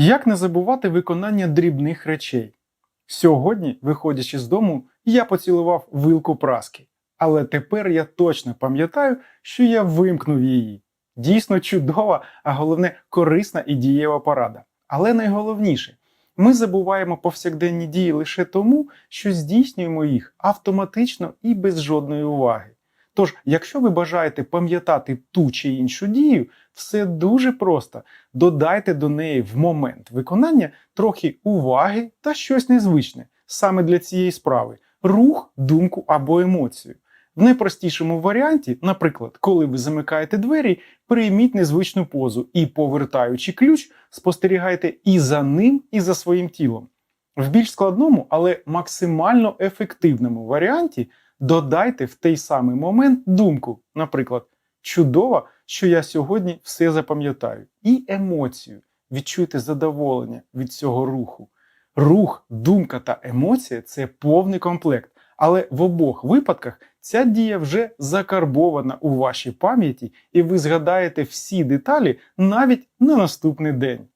Як не забувати виконання дрібних речей? Сьогодні, виходячи з дому, я поцілував вилку праски. Але тепер я точно пам'ятаю, що я вимкнув її. Дійсно чудова, а головне корисна і дієва порада. Але найголовніше, ми забуваємо повсякденні дії лише тому, що здійснюємо їх автоматично і без жодної уваги. Тож, якщо ви бажаєте пам'ятати ту чи іншу дію, все дуже просто. Додайте до неї в момент виконання трохи уваги та щось незвичне саме для цієї справи рух, думку або емоцію. В найпростішому варіанті, наприклад, коли ви замикаєте двері, прийміть незвичну позу і, повертаючи ключ, спостерігайте і за ним, і за своїм тілом. В більш складному, але максимально ефективному варіанті додайте в той самий момент думку, наприклад, чудово, що я сьогодні все запам'ятаю, і емоцію. Відчуйте задоволення від цього руху. Рух, думка та емоція це повний комплект, але в обох випадках ця дія вже закарбована у вашій пам'яті, і ви згадаєте всі деталі навіть на наступний день.